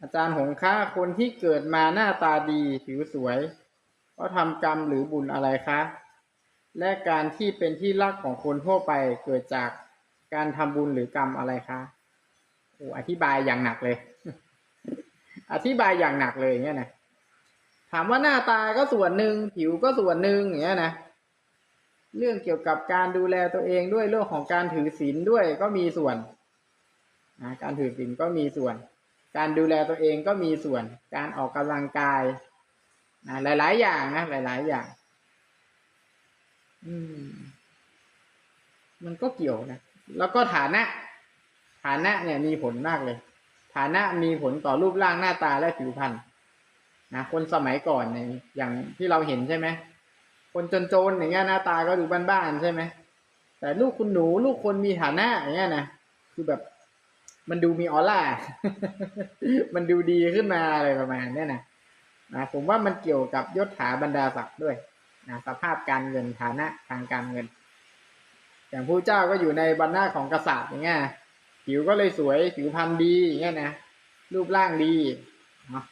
อาจารย์หงค่าคนที่เกิดมาหน้าตาดีผิวสวยเพราะทำกรรมหรือบุญอะไรคะ และการที่เป็นที่รักของคนทั่วไปเกิดจากการทำบุญหรือกรรมอะไรคะโอ้อธิบายอย่างหนักเลย อธิบายอย่างหนักเลยอย่างเงี้ยนะถามว่าหน้าตาก็ส่วนหนึ่งผิวก็ส่วนหนึ่งอย่างเงี้ยนะเรื่องเกี่ยวกับการดูแลตัวเองด้วยเรื่องของการถือศีลด้วยก็มีส่วนการถือศีลก็มีส่วน การดูแลตัวเองก็มีส่วนการออกกำลังกายนะหลาย ๆ อย่างนะหลาย ๆ อย่าง อืม มันก็เกี่ยวนะแล้วก็ฐานะ ฐานะเนี่ยมีผลมากเลย ฐานะมีผลต่อรูปร่างหน้าตาและผิวพรรณนะคนสมัยก่อนเนี่ยอย่างที่เราเห็นใช่ไหมคนจนๆอย่างเงี้ยหน้าตาก็ดูบ้านๆใช่ไหมแต่ลูกคุณหนูลูกคนมีฐานะอย่างเงี้ยนะคือแบบ มันดูมีออร่า มันดูดีขึ้นมาอะไรประมาณนี้นะนะผมว่ามันเกี่ยวกับยศถาบรรดาศักดิ์ด้วยนะสภาพการเงินฐานะทางการเงิน อย่างผู้เจ้าก็อยู่ในบรรณาของกษัตริย์อย่างเงี้ยผิวก็เลยสวยผิวพรรณดีอย่างเงี้ยนะรูปร่างดีเนาะ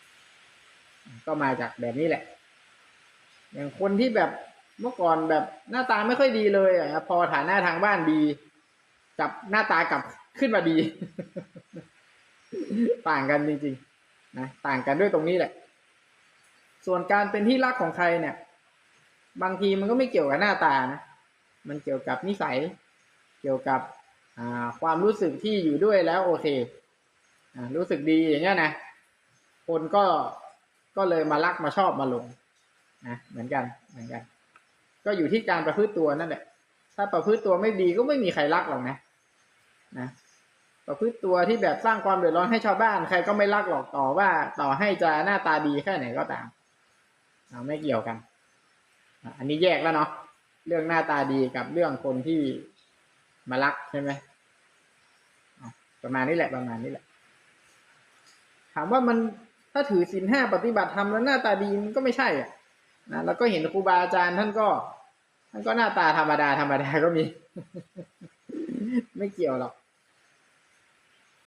ก็มาจากแบบนี้แหละ อย่างคนที่แบบเมื่อก่อนแบบหน้าตาไม่ค่อยดีเลยอะพอฐานะทางบ้านดี กับหน้าตากับขึ้นมาดี ต่างกันจริงๆนะต่างกันด้วยตรงนี้แหละ ส่วนการเป็นที่รักของใครเนี่ย บางทีมันก็ไม่เกี่ยวกับหน้าตานะมันเกี่ยวกับนิสัย เกี่ยวกับความรู้สึกที่อยู่ด้วยแล้วโอเคอรู้สึกดีอย่างเงี้ยนะคนก็ก็เลยมารักมาชอบมาหลงนะเหมือนกันเหมือนกัน ก็อยู่ที่การประพฤติตัวนั่นแหละถ้าประพฤติตัวไม่ดีก็ไม่มีใครรักหรอกนะ นะประพฤติตัวที่แบบสร้างความเดือดร้อนให้ชาวบ้านใครก็ไม่รักหรอกต่อว่าต่อให้จะหน้าตาดีแค่ไหนก็ตามเราไม่เกี่ยวกัน อันนี้แยกแล้วเนาะเรื่องหน้าตาดีกับเรื่องคนที่มารักใช่ไหมประมาณนี้แหละประมาณนี้แหละ ถามว่ามันถ้าถือศีลห้าปฏิบัติธรรมแล้วหน้าตาดีมันก็ไม่ใช่อะนะแล้วก็เห็นครูบาอาจารย์ท่านก็ ท่านก็หน้าตาธรรมดาธรรมดาก็มี ไม่เกี่ยวหรอก